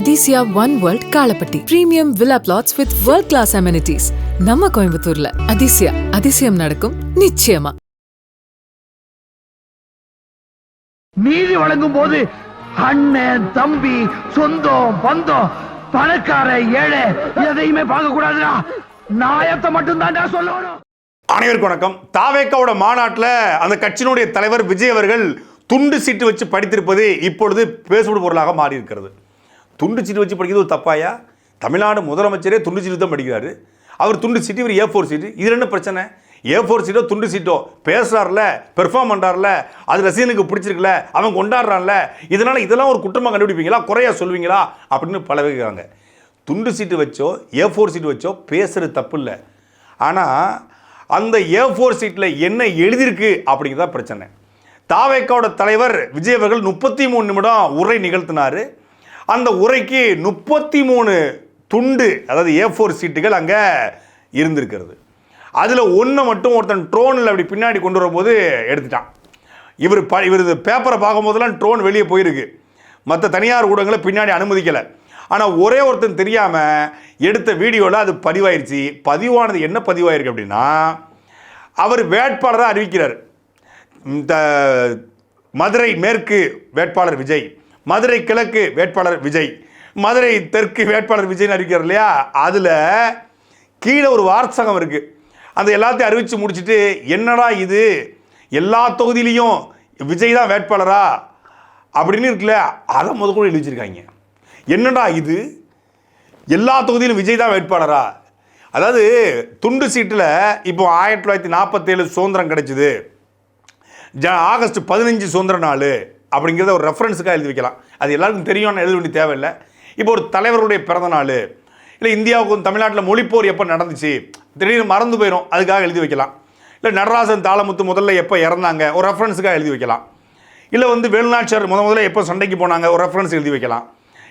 Athisaya one world Kalapatti premium villa plots with world class amenities நம்ம கோயம்புத்தூர்ல. அதிசயா அதிசயம் நடக்கும் நிச்சயமா. நீதி வழங்கும் போது அண்ணன் தம்பி சொந்தம் பந்தம் பணக்கார ஏழை எதையுமே பார்க்க கூடாதுடா நாயத்தை மட்டும் தான்டா சொல்லணும். அனைவருக்கும் வணக்கம். தாவேக்காவோட மாநாட்டில் அந்த கட்சியினுடைய தலைவர் விஜய் அவர்கள் துண்டு சீட்டு வச்சு படித்திருப்பது இப்பொழுது பேசுபடு பொருளாக மாறி இருக்கிறது துண்டு சீட்டு வச்சு படிக்கிறது ஒரு தப்பாயா? தமிழ்நாடு முதலமைச்சரே துண்டு சீட்டு தான் படிக்கிறாரு. அவர் துண்டு சீட்டு இவர் ஏ ஃபோர் சீட்டு. இது என்ன பிரச்சனை? ஏ ஃபோர் சீட்டோ துண்டு சீட்டோ? பேசுறாருல பெர்ஃபார்ம் பண்ணுறாருல அது ரசிகனுக்கு பிடிச்சிருக்குல அவன் கொண்டாடுறான்ல இதனால் இதெல்லாம் ஒரு குற்றமாக கண்டுபிடிப்பீங்களா? குறையா சொல்வீங்களா? அப்படின்னு பல துண்டு சீட்டு வச்சோ ஏ ஃபோர் சீட்டு வச்சோ பேசுறது தப்பு இல்லை. ஆனால் அந்த ஏ ஃபோர் சீட்டில் என்ன எழுதியிருக்கு அப்படிங்கிறதா பிரச்சனை. தாவேக்காவோட தலைவர் விஜய் அவர்கள் முப்பத்தி மூணு நிமிடம் உரை நிகழ்த்தினார். அந்த உரைக்கு முப்பத்தி மூணு துண்டு அதாவது ஏ ஃபோர் சீட்டுகள் அங்கே இருந்திருக்கிறது. அதில் ஒன்று மட்டும் ஒருத்தன் ட்ரோனில் அப்படி பின்னாடி கொண்டு வரும்போது எடுத்துட்டான். இவர் ப இவர் பேப்பரை பார்க்கும்போதெல்லாம் ட்ரோன் வெளியே போயிருக்கு. மற்ற தனியார் ஊடகங்களை பின்னாடி அனுமதிக்கலை. ஆனால் ஒரே ஒருத்தன் தெரியாமல் எடுத்த வீடியோவில் அது பதிவாயிருச்சு. பதிவானது என்ன பதிவாயிருக்கு அப்படின்னா அவர் வேட்பாளராக அறிவிக்கிறார். இந்த மதுரை மேற்கு வேட்பாளர் விஜய். மதுரை கிழக்கு வேட்பாளர் விஜய். மதுரை தெற்கு வேட்பாளர் விஜய்னு அறிவிக்கிறார் இல்லையா? அதில் கீழே ஒரு வார்த்தகம் இருக்குது அந்த எல்லாத்தையும் அறிவித்து முடிச்சுட்டு என்னடா இது? எல்லா தொகுதியிலையும் விஜய் தான் வேட்பாளரா? அப்படின்னு இருக்குல்ல அதை முத கூட எழுதிச்சிருக்காங்க என்னடா இது? எல்லா தொகுதியிலும் விஜய் தான் வேட்பாளரா? அதாவது துண்டு சீட்டில் இப்போ ஆயிரத்தி தொள்ளாயிரத்தி நாற்பத்தேழு சுதந்திரம் கிடச்சிது. ஜ ஆகஸ்ட் பதினஞ்சு சுதந்திர நாள். அப்படிங்கிறத ஒரு ரெஃபரன்ஸுக்காக எழுதி வைக்கலாம். அது எல்லாருக்கும் தெரியும்னு எழுத வேண்டிய தேவையில்லை. இப்போ ஒரு தலைவருடைய பிறந்தநாள் இல்லை இந்தியாவுக்கும் தமிழ்நாட்டில் மொழிப்போர் எப்போ நடந்துச்சு திடீர்னு மறந்து போயிடும் அதுக்காக எழுதி வைக்கலாம். இல்லை நடராசன் தாளமுத்து முதல்ல எப்போ இறந்தாங்க ஒரு ரெஃபரன்ஸுக்காக எழுதி வைக்கலாம். இல்லை வந்து வேலுநாச்சியார் முத முதல்ல எப்போ சண்டைக்கு போனாங்க ஒரு ரெஃபரன்ஸ் எழுதி வைக்கலாம்.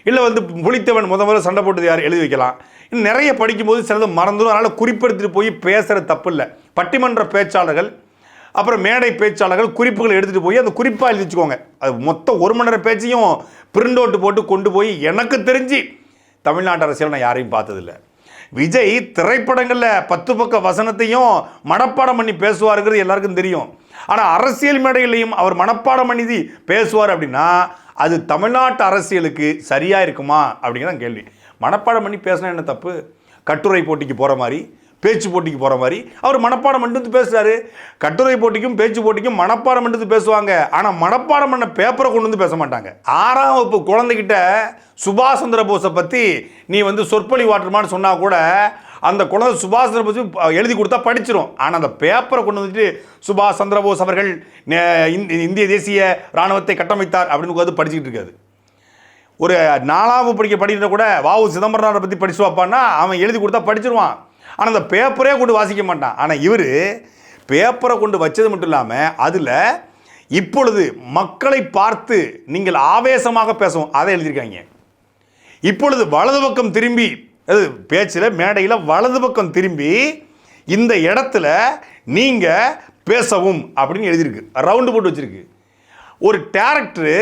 இல்லை வந்து புளித்தவன் முத முதல்ல சண்டை போட்டது யார் எழுதி வைக்கலாம். இன்னும் நிறைய படிக்கும்போது சிலது மறந்துடும் அதனால் குறிப்பெடுத்துட்டு போய் பேசுகிற தப்பு இல்லை. பட்டிமன்ற பேச்சாளர்கள் அப்புறம் மேடை பேச்சாளர்கள் குறிப்புகள் எடுத்துகிட்டு போய் அந்த குறிப்பாக எழுதி வச்சுக்கோங்க. அது மொத்தம் ஒரு மணி நேரம் பேச்சையும் பிரிண்ட் அவுட் போட்டு கொண்டு போய் எனக்கு தெரிஞ்சு தமிழ்நாட்டு அரசியல் நான் யாரையும் பார்த்ததில்லை. விஜய் திரைப்படங்களில் பத்து பக்க வசனத்தையும் மனப்பாடம் பண்ணி பேசுவாருங்கிறது எல்லாருக்கும் தெரியும். ஆனால் அரசியல் மேடையிலையும் அவர் மனப்பாடம் பண்ணி பேசுவார் அப்படின்னா அது தமிழ்நாட்டு அரசியலுக்கு சரியாக இருக்குமா அப்படிங்கிறதான் கேள்வி. மனப்பாடம் பண்ணி பேசினா என்ன தப்பு? கட்டுரை போட்டிக்கு போகிற மாதிரி பேச்சு போட்டிக்கு போகிற மாதிரி. அவர் மனப்பாடம் பண்ணிட்டு வந்து பேசுகிறாரு கட்டுரை போட்டிக்கும் பேச்சு போட்டிக்கும் மனப்பாடம் பண்ணிட்டு வந்து பேசுவாங்க. ஆனால் மனப்பாடம் பண்ண பேப்பரை கொண்டு வந்து பேச மாட்டாங்க. ஆறாம் வகுப்பு குழந்தைகிட்ட சுபாஷ் சந்திர போஸை பற்றி நீ வந்து சொற்பொழி வாட்டருமான்னு சொன்னால் கூட அந்த குழந்தை சுபாஷ் சந்திர போஸ் எழுதி கொடுத்தா படிச்சிரும். ஆனால் அந்த பேப்பரை கொண்டு வந்துட்டு சுபாஷ் சந்திர போஸ் அவர்கள் இந்திய தேசிய இராணுவத்தை கட்டமைத்தார் அப்படின்னு உட்காந்து படிச்சுக்கிட்டு இருக்காது ஒரு நாலாவது படிக்க படிக்கிற கூட வாவு சிதம்பரனாரை பற்றி படிச்சு வைப்பான்னா அவன் எழுதி கொடுத்தா படிச்சிருவான். ஆனால் அந்த பேப்பரே கொண்டு வாசிக்க மாட்டான். ஆனால் இவர் பேப்பரை கொண்டு வச்சது மட்டும் இல்லாமல் அதில் இப்பொழுது மக்களை பார்த்து நீங்கள் ஆவேசமாக பேசவும் அதை எழுதியிருக்காங்க. இப்பொழுது வலது பக்கம் திரும்பி அது பேச்சில் மேடையில் வலது பக்கம் திரும்பி இந்த இடத்துல நீங்கள் பேசவும் அப்படின்னு எழுதியிருக்கு. ரவுண்டு போட்டு வச்சிருக்கு. ஒரு டேரக்டரு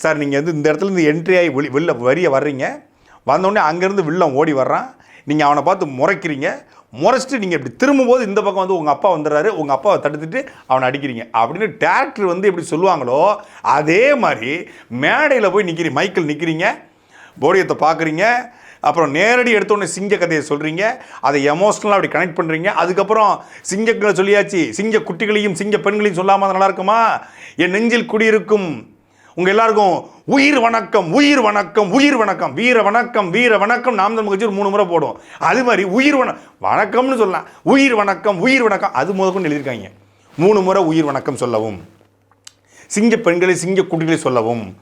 சார் நீங்கள் வந்து இந்த இடத்துல இருந்து என்ட்ரி ஆகி வெளி வெளில வரிய வர்றீங்க. வந்தோடனே அங்கேருந்து வில்லம் ஓடி வர்றான். நீங்கள் அவனை பார்த்து முறைக்கிறீங்க. முறைச்சிட்டு நீங்கள் இப்படி திரும்பும்போது இந்த பக்கம் வந்து உங்கள் அப்பா வந்துடுறாரு. உங்கள் அப்பாவை தடுத்துட்டு அவனை அடிக்கிறீங்க. அப்படின்னு டேரக்டர் வந்து எப்படி சொல்லுவாங்களோ அதே மாதிரி மேடையில் போய் நிற்கிறீங்க மைக்கில் நிற்கிறீங்க போடியத்தை பார்க்குறீங்க. அப்புறம் நேரடி எடுத்தோடனே சிங்க கதையை சொல்கிறீங்க அதை எமோஷ்னலாக அப்படி கனெக்ட் பண்ணுறீங்க அதுக்கப்புறம் சிங்கங்களை சொல்லியாச்சு. சிங்க குட்டிகளையும் சிங்க பெண்களையும் சொல்லாமல் நல்லா இருக்குமா? என் நெஞ்சில் குடியிருக்கும் உங்கள் எல்லாருக்கும் உயிர் வணக்கம் உயிர் வணக்கம் உயிர் வணக்கம். வீர வணக்கம் வீர வணக்கம். நாம் தமிழ் கட்சி மூணு முறை போடுவோம். அது மாதிரி உயிர் வண வணக்கம்னு சொல்லலாம். உயிர் வணக்கம் உயிர் வணக்கம். அது முதற்கொண்டு எழுதியிருக்காங்க. மூணு முறை உயிர் வணக்கம் சொல்லவும். சிங்க பெண்களை சிங்க குட்டிகளை சொல்லவும்.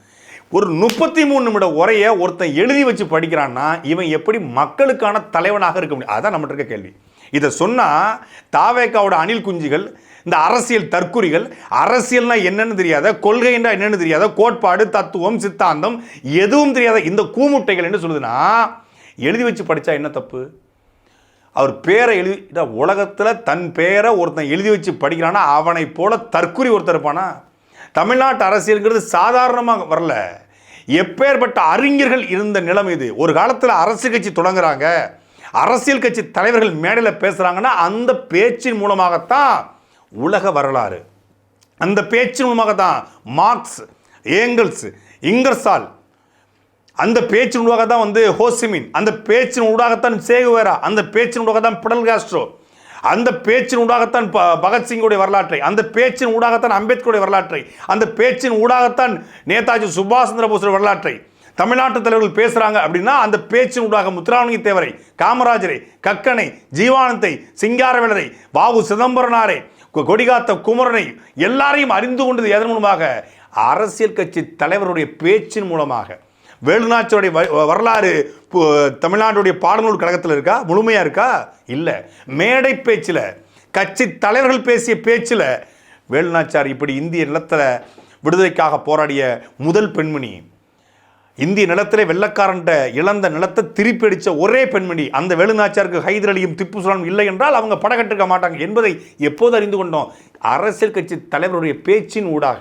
ஒரு முப்பத்தி மூணு நிமிட உரையை ஒருத்தன் எழுதி வச்சு படிக்கிறான்னா இவன் எப்படி மக்களுக்கான தலைவனாக இருக்க முடியும்? அதான் நம்மகிட்ட இருக்க கேள்வி. இதை சொன்னால் தாவேக்காவோட அணில் குஞ்சுகள் இந்த அரசியல் தற்குறிகள் அரசியல்னா என்னன்னு தெரியாத கொள்கைன்றா என்னன்னு தெரியாத கோட்பாடு தத்துவம் சித்தாந்தம் எதுவும் தெரியாத இந்த கூமுட்டைகள் என்ன சொல்லுதுன்னா எழுதி வச்சு படித்தா என்ன தப்பு? அவர் பேரை எழுதி உலகத்தில் தன் பேரை ஒருத்தன் எழுதி வச்சு படிக்கிறான்னா அவனை போல தற்குறி ஒருத்தர் இருப்பானா? தமிழ்நாட்டு அரசியலுங்கிறது சாதாரணமாக வரல. எப்பேற்பட்ட அறிஞர்கள் இருந்த நிலைமை இது. ஒரு காலத்தில் அரசியல் கட்சி தொடங்குறாங்க. அரசியல் கட்சி தலைவர்கள் மேடையில் பேசுகிறாங்கன்னா அந்த பேச்சின் மூலமாகத்தான் உலக வரலாறு. அந்த பேச்சின் மூலமாக தான் மார்க்ஸ் ஏங்கல்ஸ் இங்கர்சால் அந்த பேச்சின் ஊடாக தான் வந்து ஹோசிமின் அந்த பேச்சின் ஊடாகத்தான் சேகுவேரா அந்த பேச்சின் ஊடாக தான் பிடல் காஸ்ட்ரோ அந்த பேச்சின் ஊடாகத்தான் ப- பகத்சிங்குடைய வரலாற்றை அந்த பேச்சின் ஊடாகத்தான் அம்பேத்கருடைய வரலாற்றை அந்த பேச்சின் ஊடாகத்தான் நேதாஜி சுபாஷ் சந்திர போஸ் வரலாற்றை தமிழ்நாட்டு தலைவர்கள் பேசுகிறாங்க அப்படின்னா அந்த பேச்சின் ஊடாக முத்துராமலிங்க தேவரை காமராஜரை கக்கனை ஜீவானந்தை சிங்காரவேலரை வாவு சிதம்பரனாரை கொடிகாத்த குமரனை எல்லாரையும் அறிந்து கொண்டது எதன் மூலமாக? அரசியல் கட்சி தலைவருடைய பேச்சின் மூலமாக. வேலுநாச்சியோடைய வ- வரலாறு பு- தமிழ்நாட்டுடைய பாடநூல் கழகத்தில் இருக்கா? முழுமையாக இருக்கா? இல்லை. மேடை பேச்சில் கட்சி தலைவர்கள் பேசிய பேச்சில் வேலுநாச்சார் இப்படி இந்திய நிலத்தில் விடுதலைக்காக போராடிய முதல் பெண்மணி. இந்திய நிலத்திலே வெள்ளக்காரன்ட்ட இழந்த நிலத்தை திருப்பி அடித்த ஒரே பெண்மணி அந்த வேலுநாச்சியாருக்கு ஹைதர் அலியும் திப்பு சுல்தானும் இல்லை என்றால் அவங்க படகட்டிருக்க மாட்டாங்க என்பதை எப்போது அறிந்து கொண்டோம்? அரசியல் கட்சி தலைவருடைய பேச்சின் ஊடாக.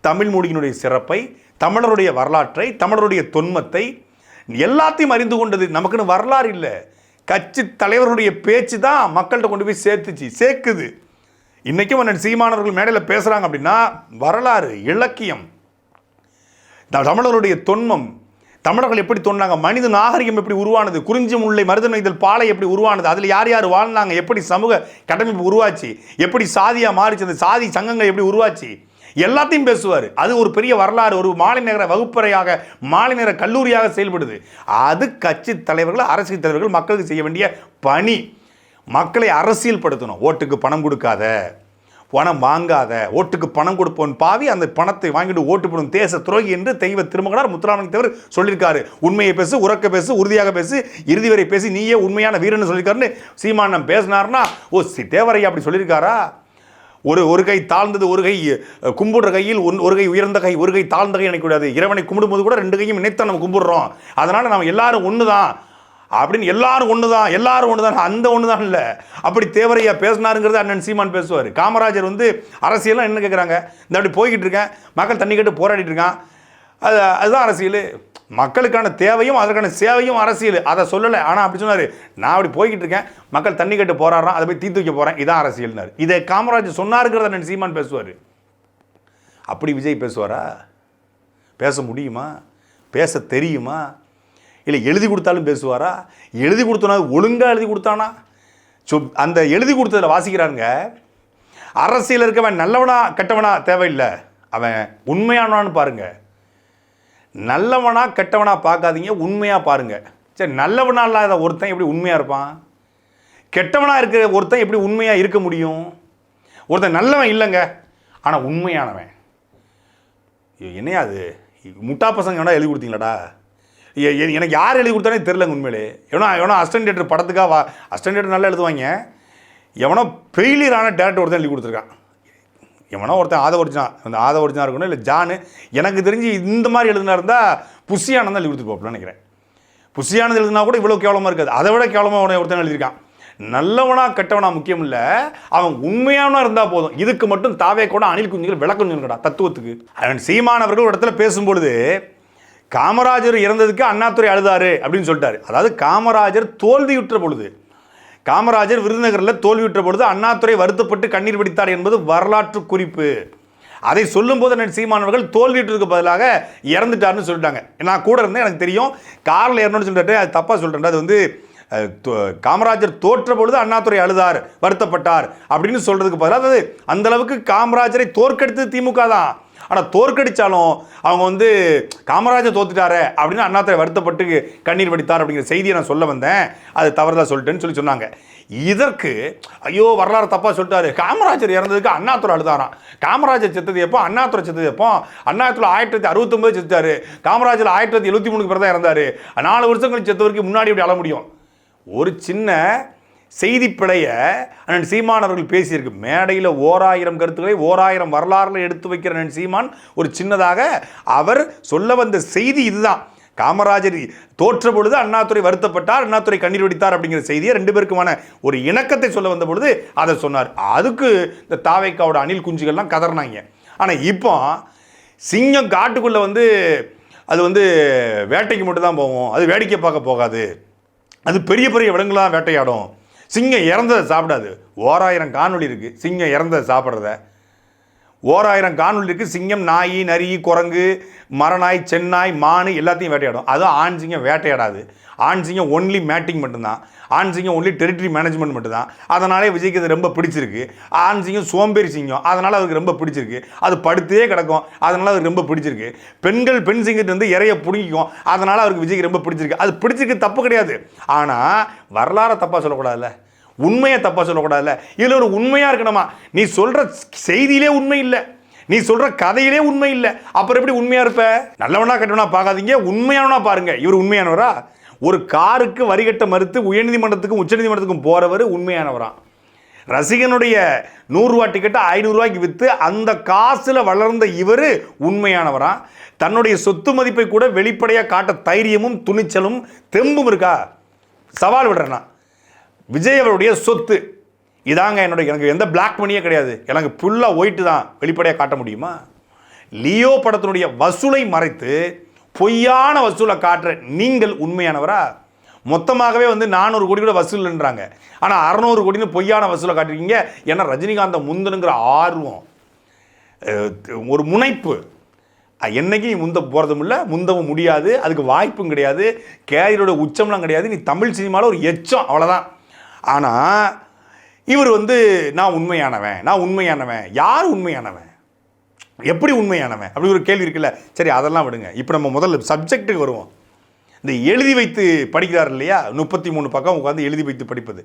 தமிழ் மொழியினுடைய சிறப்பை தமிழருடைய வரலாற்றை தமிழருடைய தொன்மத்தை எல்லாத்தையும் அறிந்து கொண்டது நமக்குன்னு வரலாறு இல்லை. கட்சி தலைவருடைய பேச்சு தான் மக்கள்கிட்ட கொண்டு போய் சேர்த்துச்சு சேர்க்குது. இன்றைக்கும் சீமானவர்கள் மேடையில் பேசுகிறாங்க அப்படின்னா வரலாறு இலக்கியம் தமிழருடைய தொன்மம். தமிழர்கள் எப்படி தோன்றாங்க மனித நாகரிகம் எப்படி உருவானது? குறிஞ்சி முல்லை மருதன் இதழ் பாலை எப்படி உருவானது? அதில் யார் யார் வாழ்ந்தாங்க? எப்படி சமூக கட்டமைப்பு உருவாச்சு? எப்படி சாதியாக மாறிச்சு அந்த சாதி சங்கங்கள் எப்படி உருவாச்சு? எல்லாத்தையும் பேசுவார். அது ஒரு பெரிய வரலாறு ஒரு மாலை நேர வகுப்பறையாக மாலை நேர கல்லூரியாக செயல்படுது. அது கட்சி தலைவர்கள் அரசியல் தலைவர்கள் மக்களுக்கு செய்ய வேண்டிய பணி. மக்களை அரசியல் படுத்தணும் ஓட்டுக்கு பணம் கொடுக்காத. பணம் வாங்காத ஓட்டுக்கு பணம் கொடுப்பவன் பாவி அந்த பணத்தை வாங்கிட்டு ஓட்டு போடும் தேச துரோகி என்று தெய்வ திருமகனார் முத்துராமலிங்க தேவர் சொல்லியிருக்காரு. உண்மையை பேசு உறக்க பேசு உறுதியாக பேசு இறுதி வரை பேசி நீயே உண்மையான வீரன் சொல்லியிருக்காருன்னு சீமானம் பேசினார்னா ஓ சி தேவரையா அப்படி சொல்லியிருக்காரா? ஒரு ஒரு கை தாழ்ந்தது ஒரு கை கும்பிடுற கையில் ஒன் ஒரு கை உயர்ந்த கை ஒரு கை தாழ்ந்த கை நினைக்கக்கூடாது இறைவனை கும்பிடும்போது கூட ரெண்டு கையும் நினைத்தான் நம்ம கும்பிடுறோம். அதனால் நம்ம எல்லாரும் ஒன்று தான் அப்படின்னு எல்லாரும் ஒன்று தான் எல்லாரும் ஒன்று தான் அந்த ஒன்று தான் இல்லை. அப்படி தேவரையா பேசினாருங்கிறது அண்ணன் சீமான் பேசுவார். காமராஜர் வந்து அரசியலாம் என்ன கேட்குறாங்க இந்த அப்படி போய்கிட்டு இருக்கேன் மக்கள் தண்ணி கேட்டு போராடிட்டு இருக்கான். அது அதுதான் அரசியல். மக்களுக்கான தேவையும் அதற்கான சேவையும் அரசியல். அதை சொல்லலை. ஆனால் அப்படி சொன்னார் நான் அப்படி போய்கிட்டு இருக்கேன் மக்கள் தண்ணி கேட்டு போராடுறான் அதை போய் தீர்த்து வைக்க போகிறேன் இதான் அரசியல்னார். இதை காமராஜர் சொன்னாருங்கிறத அண்ணன் சீமான் பேசுவார். அப்படி விஜய் பேசுவாரா? பேச முடியுமா? பேச தெரியுமா? இல்லை எழுதி கொடுத்தாலும் பேசுவாரா? எழுதி கொடுத்தோன்னா ஒழுங்காக எழுதி கொடுத்தானா? சொ அந்த எழுதி கொடுத்ததில் வாசிக்கிறானுங்க அரசியல் இருக்கவன் நல்லவனா கெட்டவனா தேவையில்லை. அவன் உண்மையானவான்னு பாருங்கள் நல்லவனா கெட்டவனா பார்க்காதீங்க உண்மையாக பாருங்க. சரி நல்லவனா இல்லாத ஒருத்தன் எப்படி உண்மையாக இருப்பான்? கெட்டவனாக இருக்கிற ஒருத்தன் எப்படி உண்மையாக இருக்க முடியும்? ஒருத்தன் நல்லவன் இல்லைங்க ஆனால் உண்மையானவன். ஐயோ, என்னையா அது? முட்டா பசங்க வேணால் எழுதி கொடுத்தீங்களாடா? எனக்கு யார் எழுதி கொடுத்தானே தெரிலங்க உண்மையிலே. எவனோ எவனோ அஸ்டன்டேட்டர் படத்துக்காக வா அஸ்டன்டேட்டர் நல்லா எழுதுவாங்க. எவனோ ஃபெயிலியரான டேரக்டர் ஒருத்தன் எழுதி கொடுத்துருக்கான். எவனோ ஒருத்தன் ஆத ஒரிஜினா அந்த ஆத ஒரிஜினா இருக்கணும் இல்லை ஜானு எனக்கு தெரிஞ்சு இந்த மாதிரி எழுதுனா இருந்தால் புஷியானந்தான் எழுதி கொடுத்துருப்போம் நினைக்கிறேன். புஷியானது எழுதுனா கூட இவ்வளோ கேவலமாக இருக்காது. அதை விட கேவலமாக அவனை ஒருத்தன் எழுதியிருக்கான். நல்லவனா கெட்டவனா முக்கியம் இல்லை. அவன் உண்மையானவனா இருந்தால் போதும். இதுக்கு மட்டும் தாவே கூட அணில் குஞ்சுகள் விளக்கம் சொல்லுங்கடா தத்துவத்துக்கு. அவன் சீமானவர்கள் ஒரு இடத்துல பேசும்பொழுது காமராஜர் இறந்ததுக்கு அண்ணாத்துறை அழுதாரு அப்படின்னு சொல்லிட்டாரு. அதாவது காமராஜர் தோல்வியுற்ற பொழுது காமராஜர் விருதுநகரில் தோல்வியுற்ற பொழுது அண்ணாத்துறை வருத்தப்பட்டு கண்ணீர் பிடித்தார் என்பது வரலாற்று குறிப்பு. அதை சொல்லும்போது என்ன சீமானவர்கள் தோல்வியுற்றதுக்கு பதிலாக இறந்துட்டாருன்னு சொல்லிட்டாங்க. நான் கூட இருந்தேன் எனக்கு தெரியும். காரில் இறந்தோன்னு சொல்லிட்டு அது தப்பாக சொல்லிட்டேன் அது வந்து தோ- காமராஜர் தோற்ற பொழுது அண்ணாதுரை அழுதார் வருத்தப்பட்டார் அப்படின்னு சொல்கிறதுக்கு பதிலாக அதாவது அந்தளவுக்கு காமராஜரை தோற்கெடுத்தது திமுக தான். ஆனால் தோற்கடித்தாலும் அவங்க வந்து காமராஜர் தோத்துட்டாரே அப்படின்னு அண்ணாத்துறை வருத்தப்பட்டு கண்ணீர் வடித்தார் அப்படிங்கிற செய்தியை நான் சொல்ல வந்தேன். அது தவறுதான் சொல்லிட்டேன்னு சொல்லி சொன்னாங்க. இதற்கு ஐயோ வரலாறு தப்பாக சொல்லிட்டாரு. காமராஜர் இறந்ததுக்கு அண்ணாத்துறை அழுதாராம். காமராஜர் செத்தது எப்போ? அண்ணாதுரை செத்தது எப்போ? அண்ணாத்துறை ஆயிரத்தி தொள்ளாயிரத்தி அறுபத்தொம்பது செத்தாரு காமராஜர் ஆயிரத்தி தொள்ளாயிரத்தி எழுபத்தி மூணுக்கு பிறகு தான் இறந்தார். நாலு வருஷம் கழிச்சு செத்தவருக்கு முன்னாடி இப்படி அழ முடியும்? ஒரு சின்ன செய்தி பிழைய அண்ணன் சீமான் அவர்கள் பேசியிருக்கு. மேடையில் ஓராயிரம் கருத்துக்களை ஓராயிரம் வரலாறுல எடுத்து வைக்கிற அண்ணன் சீமான் ஒரு சின்னதாக அவர் சொல்ல வந்த செய்தி இதுதான். காமராஜர் தோற்ற பொழுது அண்ணாதுரை வருத்தப்பட்டார் அண்ணாதுரை கண்ணீர் வெடித்தார் அப்படிங்கிற செய்தியை ரெண்டு பேருக்குமான ஒரு இணக்கத்தை சொல்ல வந்த பொழுது அதை சொன்னார். அதுக்கு இந்த தாவைக்காவோட அணில் குஞ்சுகள்லாம் கதறினாங்க. ஆனால் இப்போ சிங்கம் காட்டுக்குள்ளே வந்து அது வந்து வேட்டைக்கு மட்டும் தான் போவோம். அது வேடிக்கை பார்க்க போகாது. அது பெரிய பெரிய விலங்குலாம் வேட்டையாடும். சிங்கம் இறந்ததை சாப்பிடாது. ஓராயிரம் காணொளி இருக்குது சிங்கம் இறந்ததை சாப்பிட்றத. ஓராயிரம் காணொளி இருக்குது சிங்கம் நாய் நரி குரங்கு மரநாய் சென்னாய் மானு எல்லாத்தையும் வேட்டையாடும். அதுவும் ஆண் சிங்கம் வேட்டையாடாது. ஆண் சிங்கம் ஒன்லி மேட்டிங் மட்டும்தான். ஆண் சிங்கம் ஒன்லி டெரிட்டரி மேனேஜ்மெண்ட் மட்டும்தான். அதனாலே விஜய்க்கு அது ரொம்ப பிடிச்சிருக்கு. ஆண் சிங்கம் சோம்பேறி சிங்கம். அதனால் அவருக்கு ரொம்ப பிடிச்சிருக்கு. அது படுத்தே கிடக்கும். அதனால் அது ரொம்ப பிடிச்சிருக்கு. பெண்கள் பெண் சிங்கத்தை வந்து இறைய பிடிக்கும் அதனால் அவருக்கு விஜய்க்கு ரொம்ப பிடிச்சிருக்கு. அது பிடிச்சிருக்கு தப்பு கிடையாது. ஆனால் வரலாறை தப்பாக சொல்லக்கூடாதுல்ல. உண்மையை தப்பாக சொல்லக்கூடாதுல்ல. இதில் ஒரு உண்மையாக இருக்கணுமா? நீ சொல்கிற செய்தியிலே உண்மை இல்லை. நீ சொல்கிற கதையிலே உண்மை இல்லை. அப்புறம் எப்படி உண்மையாக இருப்ப? நல்லவனா கெட்டவனா பார்க்காதீங்க. உண்மையானவனா பாருங்க. இவர் உண்மையானவரா? ஒரு காருக்கு வரிகட்ட மறுத்து உயர்நீதிமன்றத்துக்கும் உச்சநீதிமன்றத்துக்கும் போகிறவர் உண்மையானவரான் ரசிகனுடைய நூறுரூவா டிக்கெட்டை ஐநூறுரூவாய்க்கு விற்று அந்த காசில் வளர்ந்த இவர் உண்மையானவரா? தன்னுடைய சொத்து மதிப்பை கூட வெளிப்படையாக காட்ட தைரியமும் துணிச்சலும் தெம்பும் இருக்கா? சவால் விடுறேன்னா விஜய் அவருடைய சொத்து. இதாங்க என்னுடைய எனக்கு எந்த பிளாக் மணியே கிடையாது. எனக்கு ஃபுல்லாக ஒயிட்டு தான் வெளிப்படையாக காட்ட முடியுமா? லியோ படத்தினுடைய வசூலை மறைத்து பொய்யான வசூலை காட்டுற நீங்கள் உண்மையானவரா? மொத்தமாகவே வந்து நானூறு கோடி கூட வசூல்ன்றாங்க. ஆனால் அறநூறு கோடின்னு பொய்யான வசூலை காட்டிருக்கீங்க. ஏன்னா ரஜினிகாந்தை முந்தனுங்கிற ஆர்வம். ஒரு முனைப்பு. என்னைக்கு நீ முந்த போகிறதும் இல்லை முந்தவும் முடியாது. அதுக்கு வாய்ப்பும் கிடையாது. கேரியரோட உச்சம்லாம் கிடையாது. நீ தமிழ் சினிமாவில் ஒரு எச்சம். அவ்வளோதான் ஆனால் இவர் வந்து நான் உண்மையானவன் நான் உண்மையானவன் யார் உண்மையானவன்? எப்படி உண்மையானவன்? அப்படி ஒரு கேள்வி இருக்குல்ல. சரி அதெல்லாம் விடுங்க. இப்போ நம்ம முதல்ல சப்ஜெக்ட்டுக்கு வருவோம். இந்த எழுதி வைத்து படிக்கிறார் இல்லையா? முப்பத்தி மூணு பக்கம் உட்காந்து எழுதி வைத்து படிப்பது.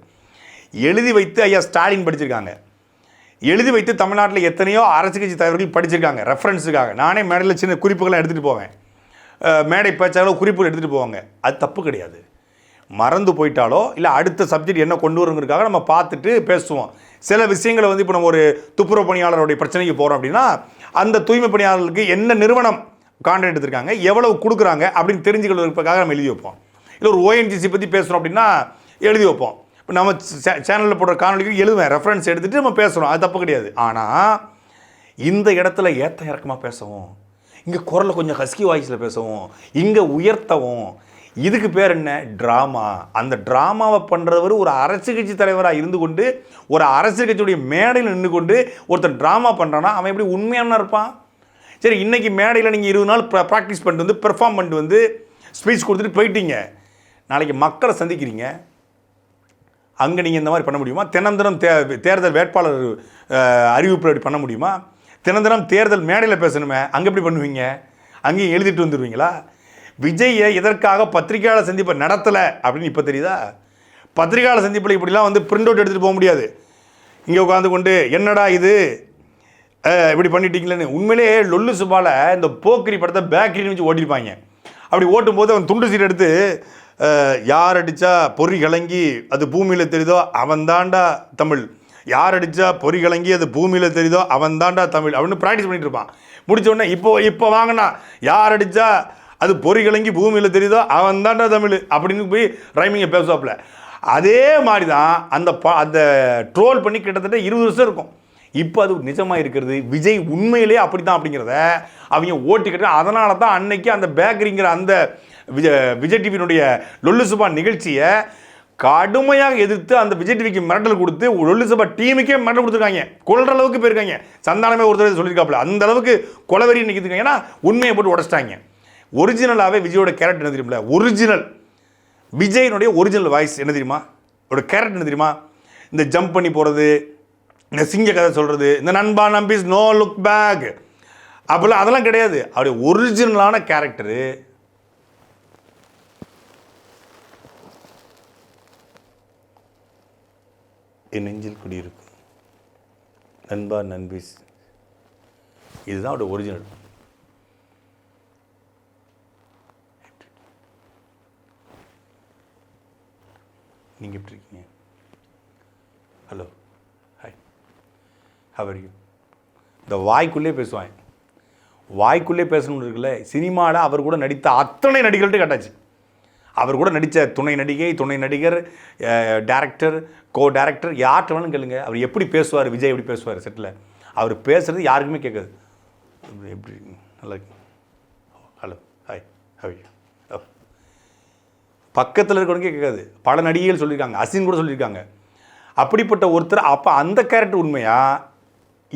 எழுதி வைத்து ஐயா ஸ்டாலின் படிச்சிருக்காங்க. எழுதி வைத்து தமிழ்நாட்டில் எத்தனையோ அரசு கட்சி தலைவர்கள் படிச்சிருக்காங்க. ரெஃபரன்ஸுக்காக நானே மேடையில் சின்ன குறிப்புகளை எடுத்துகிட்டு போவேன். மேடை பேச்சாலும் குறிப்புகள் எடுத்துகிட்டு போவாங்க. அது தப்பு கிடையாது. மறந்து போயிட்டாலோ இல்லை அடுத்த சப்ஜெக்ட் என்ன கொண்டு வருங்கிறதுக்காக நம்ம பார்த்துட்டு பேசுவோம். சில விஷயங்களை வந்து இப்போ நம்ம ஒரு துப்புரவு பணியாளருடைய பிரச்சனைக்கு போகிறோம் அப்படின்னா அந்த தூய்மை பணியாளர்களுக்கு என்ன நிறுவனம் கான்ட்ராக்ட் எடுத்திருக்காங்க எவ்வளவு கொடுக்குறாங்க அப்படின்னு தெரிஞ்சுக்கிறதுக்காக நம்ம எழுதி வைப்போம். இல்லை ஒரு ஓஎன்ஜிசி பற்றி பேசுகிறோம் அப்படின்னா எழுதி வைப்போம். இப்போ நம்ம சேனலில் போடுற காணொலிக்கு எழுதுவேன் ரெஃபரன்ஸ் எடுத்துகிட்டு நம்ம பேசுகிறோம் அது தப்பு கிடையாது. ஆனால் இந்த இடத்துல ஏற்ற இறக்கமாக பேசவும் இங்கே குரலை கொஞ்சம் ஹஸ்கி வாய்ஸில் பேசவும் இங்கே உயர்த்தவும் இதுக்கு பேர் என்ன? ட்ராமா. அந்த ட்ராமாவை பண்ணுறவர் ஒரு அரசு கட்சி தலைவராக இருந்து கொண்டு ஒரு அரசு கட்சியுடைய மேடையில் நின்று கொண்டு ஒருத்தர் ட்ராமா பண்ணுறான்னா அவன் எப்படி உண்மையான இருப்பான்? சரி இன்றைக்கி மேடையில் நீங்கள் இருபது நாள் ப்ராக்டிஸ் பண்ணிட்டு வந்து பெர்ஃபார்ம் பண்ணிட்டு வந்து ஸ்பீச் கொடுத்துட்டு போயிட்டீங்க. நாளைக்கு மக்களை சந்திக்கிறீங்க. அங்கே நீங்கள் இந்த மாதிரி பண்ண முடியுமா? தினந்தினம் தே தேர்தல் வேட்பாளர் அஹ், அறிவிப்பு அப்படி பண்ண முடியுமா? தினந்தினம் தேர்தல் மேடையில் பேசணுமே. அங்கே எப்படி பண்ணுவீங்க? அங்கேயும் எழுதிட்டு வந்துடுவீங்களா விஜயை எதற்காக பத்திரிகையாளர் சந்திப்பை நடத்தலை அப்படின்னு இப்போ தெரியுதா? பத்திரிகையாளர் சந்திப்பில் இப்படிலாம் வந்து பிரிண்ட் அவுட் எடுத்துகிட்டு போக முடியாது. இங்கே உட்காந்து கொண்டு என்னடா இது? இப்படி பண்ணிட்டீங்களேன்னு. உண்மையிலேயே லொல்லு சுபால இந்த போக்கிரி படத்தை பேக்கரின்னு வச்சு ஓட்டிருப்பாங்க. அப்படி ஓட்டும்போது அவன் துண்டு சீட் எடுத்து யார் அடித்தா பொறி கலங்கி அது பூமியில் தெரியுதோ அவன் தாண்டா தமிழ். யார் அடித்தா பொறி கலங்கி அது பூமியில் தெரியுதோ அவன் தாண்டா தமிழ். அப்படின்னு ப்ராக்டிஸ் பண்ணிட்டு இருப்பான். முடிச்ச உடனே இப்போ இப்போ வாங்கினா யார் அடித்தா அது பொறி கலங்கி பூமியில் தெரியுதோ? அவன் தான்டா தமிழ் அப்படின்னு போய் ரைமிங்கை பேசுவாப்புல. அதே மாதிரி தான் அந்த ப அந்த ட்ரோல் பண்ணி கிட்டத்தட்ட இருபது வருஷம் இருக்கும். இப்போ அது நிஜமாக இருக்கிறது. விஜய் உண்மையிலே அப்படி தான் அப்படிங்கிறத அவங்க ஓட்டிக்கிட்டு அதனால தான் அன்னைக்கு அந்த பேக்கரிங்கிற அந்த விஜய் விஜய் டிவியினுடைய லொல்லு சுபா நிகழ்ச்சியை கடுமையாக எதிர்த்து அந்த விஜய் டிவிக்கு மிரட்டல் கொடுத்து லொல்லுசுபா டீமுக்கே மிரட்டல் கொடுத்துருக்காங்க. கொள்ற அளவுக்கு போயிருக்காங்க. சந்தானமே ஒருத்தர் சொல்லியிருக்காப்புல. அந்த அளவுக்கு கொலவெறி நிற்கிதுங்க ஏன்னா உண்மையை போட்டு உடச்சிட்டாங்க. ஒரிஜினலாகவே விஜயோட கேரக்டர் என்ன தெரியுமில்ல? ஒரிஜினல் விஜயனுடைய ஒரிஜினல் வாய்ஸ் என்ன தெரியுமா? அவரோட கேரக்டர் என்ன தெரியுமா? இந்த ஜம்ப் பண்ணி போகிறது இந்த சிங்க கதை சொல்கிறது இந்த நண்பா நம்பிஸ் நோ லுக் பேக் அப்படிலாம் அதெல்லாம் கிடையாது. அவருடைய ஒரிஜினலான கேரக்டரு என் நெஞ்சில் குடியிருக்கும். நண்பா நண்பிஸ் இதுதான் அவருடைய ஒரிஜினல் நீங்கள் எப்படி இருக்கீங்க? ஹலோ ஹாய் ஹவர் யூ இந்த வாய்க்குள்ளே பேசுவாங்க. வாய்க்குள்ளே பேசணும்னு இருக்குல்ல சினிமாவில் அவர் கூட நடித்த அத்தனை நடிகர்கள்ட்ட கட்டாச்சு. அவர் கூட நடித்த துணை நடிகை துணை நடிகர் டேரக்டர் கோ டேரக்டர் யார்கிட்ட வேணும் கேளுங்க. அவர் எப்படி பேசுவார் விஜய் எப்படி பேசுவார் செட்டில் அவர் பேசுகிறது யாருக்குமே கேட்காது. எப்படி- நல்லா இருக்கு ஹலோ ஹாய் ஹாய் பக்கத்தில் இருக்கிறவங்க கேட்காது. பல நடிகைகள் சொல்லியிருக்காங்க. அசின் கூட சொல்லியிருக்காங்க. அப்படிப்பட்ட ஒருத்தர் அப்போ அந்த கேரக்டர் உண்மையா?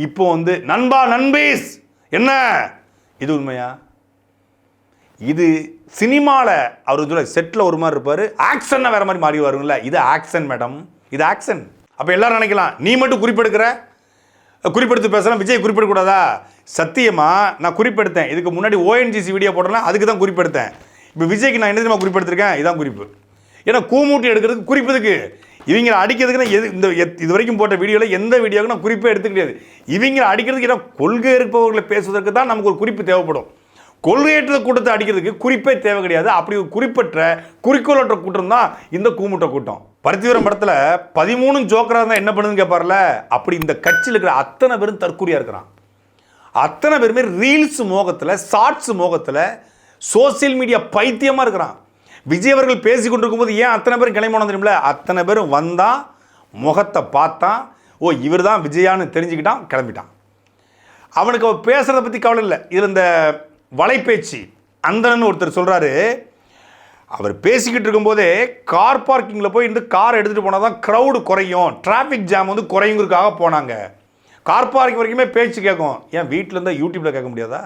இப்போ வந்து நண்பா நண்பீஸ்! என்ன? இது உண்மையா? இது சினிமாவில் அவர் சொல்ல செட்டில் ஒரு மாதிரி இருப்பார். ஆக்ஷன்னா வேறு மாதிரி மாறி வருங்கள இது ஆக்ஷன் மேடம் இது ஆக்ஷன் அப்போ எல்லாரும் நினைக்கலாம் நீ மட்டும் குறிப்பெடுக்கிற? குறிப்பெடுத்து பேசலாம் விஜய் குறிப்பிடக்கூடாதா? சத்தியமா நான் குறிப்பெடுத்தேன். இதுக்கு முன்னாடி ஓஎன்ஜிசி வீடியோ போட்டேன்னா அதுக்கு தான் குறிப்பெடுத்தேன். இப்போ விஜய்க்கு நான் என்ன தெரியுமா குறிப்பெடுத்திருக்கேன் இதான் குறிப்பு. ஏன்னா கூமூட்டி எடுக்கிறதுக்கு குறிப்பதுக்கு. இவங்களை அடிக்கிறதுக்கு நான் எது இந்த எத்- இது வரைக்கும் போட்ட வீடியோவில் எந்த வீடியோவுக்கு நான் குறிப்பே எடுத்து கிடையாது இவங்க அடிக்கிறதுக்கு ஏன்னா கொள்கை இருப்பவர்களை பேசுவதற்கு தான் நமக்கு ஒரு குறிப்பு தேவைப்படும். கொள்கையற்ற கூட்டத்தை அடிக்கிறதுக்கு குறிப்பே தேவை கிடையாது. அப்படி ஒரு குறிப்பற்ற குறிக்கோளற்ற கூட்டம் தான் இந்த கூமுட்ட கூட்டம். பருத்திவரம் படத்தில் பதிமூணு ஜோக்கராக இருந்தால் என்ன பண்ணுதுன்னு கேட்பார்ல அப்படி இந்த கட்சியில் இருக்கிற அத்தனை பேரும் தற்கூரியாக இருக்கிறான். அத்தனை பேருமே ரீல்ஸ் மோகத்தில் ஷார்ட்ஸ் மோகத்தில் சோஷியல் மீடியா பைத்தியமாக இருக்கிறான். விஜய் அவர்கள் பேசி கொண்டிருக்கும்போது ஏன் அத்தனை பேரும் கிளம்பி போனோம் தெரியுமில அத்தனை பேரும் வந்தான் முகத்தை பார்த்தான் ஓ இவர் தான் விஜயான்னு தெரிஞ்சுக்கிட்டான் கிளம்பிட்டான். அவனுக்கு அவள் பேசுகிறத பற்றி கவலை இல்லை. இதில் இந்த வலைபேச்சு அந்தனன்னு ஒருத்தர் சொல்கிறாரு அவர் பேசிக்கிட்டு இருக்கும்போதே கார் பார்க்கிங்கில் போய் இருந்து கார் எடுத்துகிட்டு போனால் தான் க்ரௌடு குறையும். டிராஃபிக் ஜாம் வந்து குறையுங்கிறதுக்காக போனாங்க. கார் பார்க்கிங் வரைக்குமே பேச்சு கேட்கும். ஏன் வீட்டில் இருந்தால் யூடியூப்பில் கேட்க முடியாதா?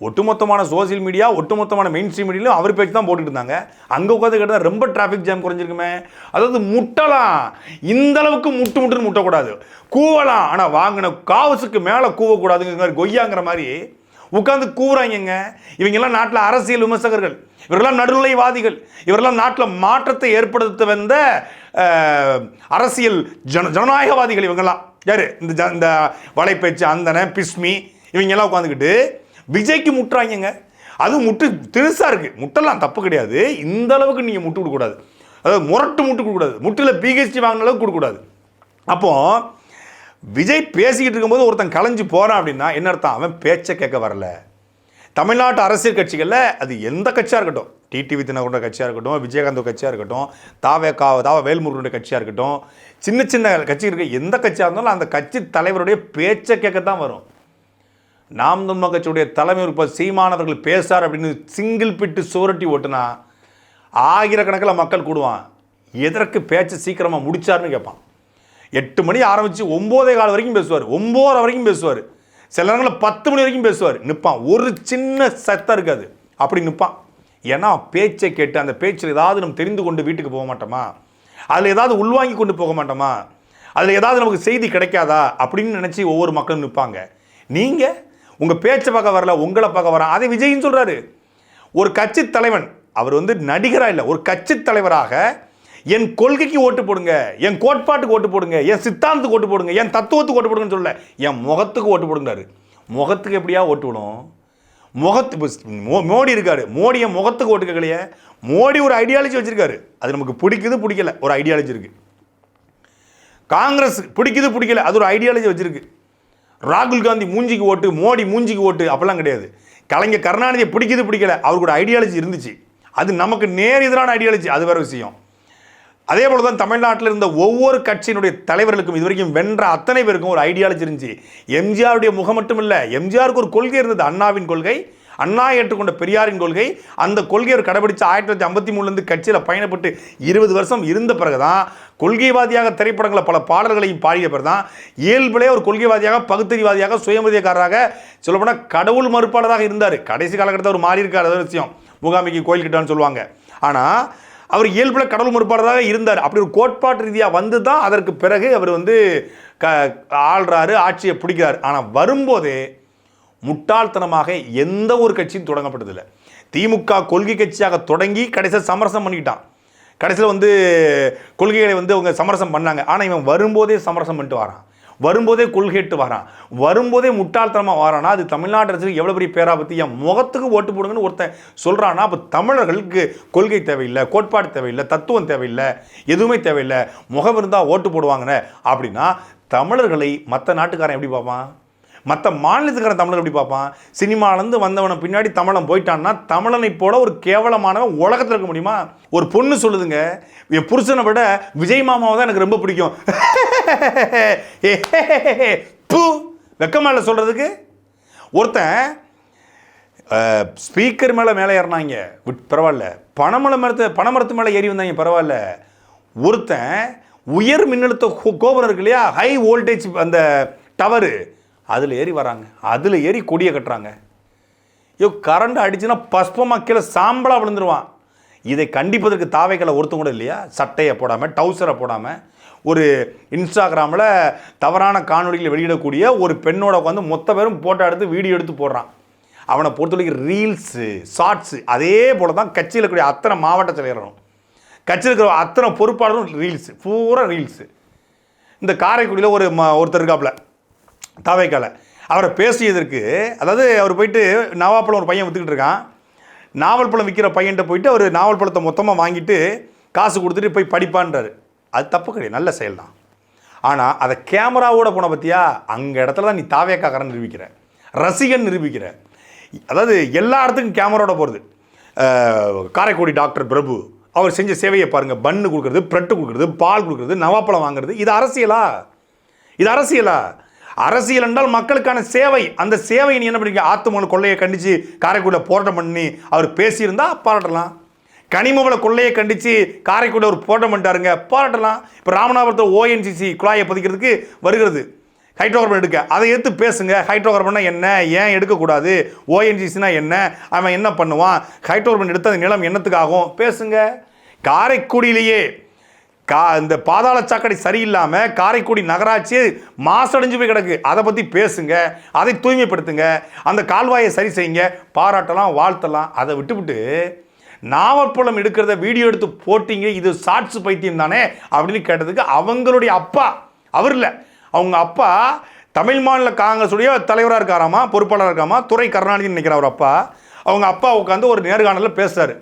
ஒட்டுமொத்தமான சோஷியல் மீடியா ஒட்டுமொத்தமான மெயின் ஸ்ட்ரீம் மீடியாலும் அவர் பேச்சு தான் போட்டுட்டு இருந்தாங்க. அங்கே உட்காந்து கேட்டால் ரொம்ப டிராஃபிக் ஜாம் குறைஞ்சிருக்குமே. அதாவது முட்டலாம் இந்த அளவுக்கு முட்டு முட்டுன்னு முட்டக்கூடாது. கூவலாம் ஆனால் வாங்கின காவசுக்கு மேலே கூவக்கூடாதுங்கிற மாதிரி கொய்யாங்கிற மாதிரி உட்காந்து கூவுறாங்கங்க. இவங்கெல்லாம் நாட்டில் அரசியல் விமர்சகர்கள். இவரெல்லாம் நடுநிலைவாதிகள். இவரெல்லாம் நாட்டில் மாற்றத்தை ஏற்படுத்த வந்த அரசியல் ஜன ஜனநாயகவாதிகள் இவங்கெல்லாம். யார்? இந்த ஜ- இந்த வலைப்பேச்சு அந்தன பிஸ்மி இவங்கெல்லாம் உட்காந்துக்கிட்டு விஜய்க்கு முட்டுறாங்கங்க. அது முட்டு திருசா இருக்குது முட்டெல்லாம் தப்பு கிடையாது. இந்த அளவுக்கு நீங்கள் முட்டு கொடுக்கக்கூடாது. அதாவது முரட்டு முட்டு கொடுக்கக்கூடாது. முட்டில் பிஹெச்டி வாங்கின அளவுக்கு கொடுக்கக்கூடாது. அப்போ விஜய் பேசிக்கிட்டு இருக்கும்போது ஒருத்தன் கலைஞ்சு போகிறான் அப்படின்னா என்ன அர்த்தம்? அவன் பேச்சை கேட்க வரல. தமிழ்நாட்டு அரசியல் கட்சிகளில் அது எந்த கட்சியாக இருக்கட்டும். டிடிவி தினகரன் கட்சியாக இருக்கட்டும் விஜயகாந்த் கட்சியாக இருக்கட்டும் தாவே கா தாவ வேல்முருகனுடைய கட்சியாக இருக்கட்டும் சின்ன சின்ன கட்சி இருக்க எந்த கட்சியாக இருந்தாலும் அந்த கட்சி தலைவருடைய பேச்சை கேட்க தான் வரும். நாம் தமிழ் கட்சியுடைய தலைமை இப்போ சீமானவர்கள் பேசார் அப்படின்னு சிங்கிள் பிட்டு சுவரட்டி ஓட்டுனா ஆயிரக்கணக்கில் மக்கள் கூடுவான். எதற்கு பேச்சு சீக்கிரமாக முடிச்சாருன்னு கேட்பான். எட்டு மணி ஆரம்பித்து ஒம்போதே கால் வரைக்கும் பேசுவார். ஒம்போதரை வரைக்கும் பேசுவார். சில நேரங்களில் பத்து மணி வரைக்கும் பேசுவார். நிற்பான் ஒரு சின்ன சத்தம் இருக்காது. அப்படி நிற்பான் ஏன்னா பேச்சை கேட்டு அந்த பேச்சில் ஏதாவது நம்ம தெரிந்து கொண்டு வீட்டுக்கு போக மாட்டோமா? அதில் ஏதாவது உள்வாங்கி கொண்டு போக மாட்டோமா? அதில் ஏதாவது நமக்கு செய்தி கிடைக்காதா? அப்படின்னு நினச்சி ஒவ்வொரு மக்களும் நிற்பாங்க. நீங்கள் உங்கள் பேச்சை பார்க்க வரல உங்களை பார்க்க வரேன் அதை விஜய்னு சொல்கிறாரு ஒரு கட்சி தலைவன் அவர் வந்து நடிகராக இல்லை ஒரு கட்சி தலைவராக என் கொள்கைக்கு ஓட்டு போடுங்க என் கோட்பாட்டுக்கு ஓட்டு போடுங்க என் சித்தாந்தத்துக்கு ஓட்டு போடுங்க என் தத்துவத்துக்கு ஓட்டு போடுங்கன்னு சொல்லல. என் முகத்துக்கு ஓட்டு போடுங்கிறாரு. முகத்துக்கு எப்படியா ஓட்டு விடும் முகத்து மோ- மோடி இருக்காரு. மோடி என் முகத்துக்கு ஓட்டு கேட்கலையே. மோடி ஒரு ஐடியாலஜி வச்சுருக்காரு. அது நமக்கு பிடிக்குது பிடிக்கல. ஒரு ஐடியாலஜி இருக்குது காங்கிரஸ் பிடிக்குது பிடிக்கல. அது ஒரு ஐடியாலஜி வச்சுருக்கு. ராகுல் காந்தி மூஞ்சிக்கு ஓட்டு மோடி மூஞ்சிக்கு ஓட்டு அப்பெல்லாம் கிடையாது. கலைஞர் கருணாநிதியை பிடிக்குது பிடிக்கல. அவருக்கூட ஐடியாலஜி இருந்துச்சு. அது நமக்கு நேர் எதிரான ஐடியாலஜி அது வேற விஷயம். அதே போல தான் தமிழ்நாட்டில் இருந்த ஒவ்வொரு கட்சியினுடைய தலைவர்களுக்கும் இதுவரைக்கும் வென்ற அத்தனை பேருக்கும் ஒரு ஐடியாலஜி இருந்துச்சு. எம்ஜிஆருடைய முகம் மட்டும் இல்லை எம்ஜிஆருக்கு ஒரு கொள்கை இருந்தது அண்ணாவின் கொள்கை. அண்ணா ஏற்றுக்கொண்ட பெரியாரின் கொள்கை அந்த கொள்கையை அவர் கடைபிடிச்சு ஆயிரத்தி தொள்ளாயிரத்தி ஐம்பத்தி மூணுலேருந்து கட்சியில் பயணப்பட்டு இருபது வருஷம் இருந்த பிறகுதான் கொள்கைவாதியாக திரைப்படங்களை பல பாடல்களையும் பாடிய பிறகு தான் இயல்பிலே ஒரு கொள்கைவாதியாக பகுத்தறிவாதியாக சுயமதியக்காரராக சொல்லப்போனால் கடவுள் மறுப்பாளராக இருந்தார். கடைசி காலகட்டத்தில் அவர் மாறி இருக்கார் விஷயம். முகாமிக்கு கோயில் கிட்டான்னு சொல்லுவாங்க. ஆனால் அவர் இயல்பில் கடவுள் மறுப்பாளராக இருந்தார். அப்படி ஒரு கோட்பாட்டு ரீதியாக வந்து தான் அதற்கு பிறகு அவர் வந்து க ஆள்றாரு ஆட்சியை பிடிக்கிறார். ஆனால் வரும்போதே முட்டாள்தனமாக எந்த ஒரு கட்சியும் தொடங்கப்பட்டதில்லை. திமுக கொள்கை கட்சியாக தொடங்கி கடைசியில் சமரசம் பண்ணிக்கிட்டான் கடைசியில் வந்து கொள்கைகளை வந்து அவங்க சமரசம் பண்ணாங்க. ஆனால் இவன் வரும்போதே சமரசம் பண்ணிட்டு வரான். வரும்போதே கொள்கைட்டு வரான். வரும்போதே முட்டாள்தனமாக வரானா? அது தமிழ்நாடு அரசுக்கு எவ்வளோ பெரிய பேராபத்து? என் முகத்துக்கு ஓட்டு போடுங்கன்னு ஒருத்தன் சொல்கிறான்னா அப்போ தமிழர்களுக்கு கொள்கை தேவையில்லை கோட்பாடு தேவையில்லை தத்துவம் தேவையில்லை எதுவுமே தேவையில்லை. முகம் இருந்தால் ஓட்டு போடுவாங்கன்னு. அப்படின்னா தமிழர்களை மற்ற நாட்டுக்காரன் எப்படி பார்ப்பான்? மற்ற மாநிலத்துக்காரன் தமிழர் எப்படி பார்ப்பான்? சினிமாலேருந்து வந்தவனை பின்னாடி தமிழன் போயிட்டான்னா தமிழனை போல ஒரு கேவலமானவன் உலகத்தில் இருக்க முடியுமா? ஒரு பொண்ணு சொல்லுதுங்க என் புருஷனை விட விஜய் மாமாவை தான் எனக்கு ரொம்ப பிடிக்கும். பூ வெக்கமால சொல்கிறதுக்கு ஒருத்தன் ஸ்பீக்கர் மேலே மேலே ஏறினாங்க. பரவாயில்ல. பணமல மரத்து பணமரத்து மேலே ஏறி வந்தாங்க பரவாயில்ல. ஒருத்தன் உயர் மின்னழுத்த கோபுரம் இருக்கு இல்லையா? ஹை வோல்டேஜ் அந்த டவரு. அதில் ஏறி வராங்க. அதில் ஏறி கொடியை கட்டுறாங்க. ஐயோ கரண்ட் அடிச்சுன்னா பஸ்பமாக கீழே சாம்பலாக விழுந்துருவான். இதை கண்டிப்பதற்கு தாவைகளை ஒருத்தம் கூட இல்லையா? சட்டையை போடாமல் டவுசரை போடாமல் ஒரு இன்ஸ்டாகிராமில் தவறான காணொளிகளை வெளியிடக்கூடிய ஒரு பெண்ணோட உட்காந்து மொத்த பேரும் ஃபோட்டோ எடுத்து வீடியோ எடுத்து போடுறான். அவனை பொறுத்தவரைக்கும் ரீல்ஸு ஷார்ட்ஸு அதே போல தான் கட்சியில் இருக்கக்கூடிய அத்தனை மாவட்ட செயலரும். கட்சியில் இருக்கிற அத்தனை பொறுப்பாளரும் ரீல்ஸு பூரா ரீல்ஸு இந்த காரைக்குடியில் ஒரு ம ஒருத்தர் இருக்காப்புல. தாவைக்கால. அவரை பேசியதற்கு அதாவது அவர் போயிட்டு நாவாப்பழம் ஒரு பையன் விற்றுக்கிட்டு இருக்கான். நாவல் பழம் விற்கிற பையன்கிட்ட போயிட்டு அவர் நாவல் பழத்தை மொத்தமாக வாங்கிட்டு காசு கொடுத்துட்டு போய் படிப்பான்றாரு. அது தப்பு கிடையாது. நல்ல செயல் தான் ஆனால் அதை கேமராவோட போன பற்றியா அங்கே இடத்துல தான் நீ தாவேக்காரன் நிரூபிக்கிற. ரசிகன் நிரூபிக்கிற. அதாவது எல்லா இடத்துக்கும் கேமராவோட போகிறது காரைக்குடி டாக்டர் பிரபு அவர் செஞ்ச சேவையை பாருங்கள் பன்னு கொடுக்குறது ப்ரெட்டு கொடுக்குறது பால் கொடுக்குறது நவாப்பழம் வாங்குறது இது அரசியலா? இது அரசியலா? அரசியல் என்றால் மக்களுக்கான சேவை. அந்த சேவையை நீ என்ன பண்ணி ஆத்துமோன் கொள்ளையை கண்டித்து காரைக்குடியில் போராட்டம் பண்ணி அவர் பேசியிருந்தா பாராட்டலாம். கனிமவள கொள்ளையை கண்டித்து காரைக்குடியில் ஒரு போராட்டம் பண்ணிட்டாருங்க பாராட்டலாம். இப்போ ராமநாதபுரத்தில் ஓஎன்சிசி குழாயை பதிக்கிறதுக்கு வருகிறது. ஹைட்ரோ கார்பன் எடுக்க. அதை எடுத்து பேசுங்க. ஹைட்ரோ கார்பன்னா என்ன? ஏன் எடுக்கக்கூடாது? ஓஎன்ஜிசினா என்ன? அவன் என்ன பண்ணுவான்? ஹைட்ரோ கார்பன் எடுத்த அந்த நிலம் என்னத்துக்காகும்? பேசுங்க. காரைக்குடியிலேயே கா இந்த பாதாள சாக்கடை சரியில்லாமல் காரைக்குடி நகராட்சி மாசடைஞ்சு போய் கிடக்கு. அதை பற்றி பேசுங்க அதை தூய்மைப்படுத்துங்க அந்த கால்வாயை சரி செய்யுங்க பாராட்டலாம் வாழ்த்தலாம். அதை விட்டுவிட்டு நாவற்பழம் எடுக்கிறத வீடியோ எடுத்து போட்டிங்க இது ஷார்ட்ஸ் பைத்தியம் தானே? அப்படின்னு கேட்டதுக்கு அவங்களுடைய அப்பா அவர் இல்லை. அவங்க அப்பா தமிழ் மாநில காங்கிரஸுடைய தலைவராக இருக்காராமா பொறுப்பாளராக இருக்காமா துறை கருணாநிதினு நினைக்கிற அவர் அப்பா. அவங்க அப்பா உட்காந்து ஒரு நேர்காணலில் பேசுகிறார்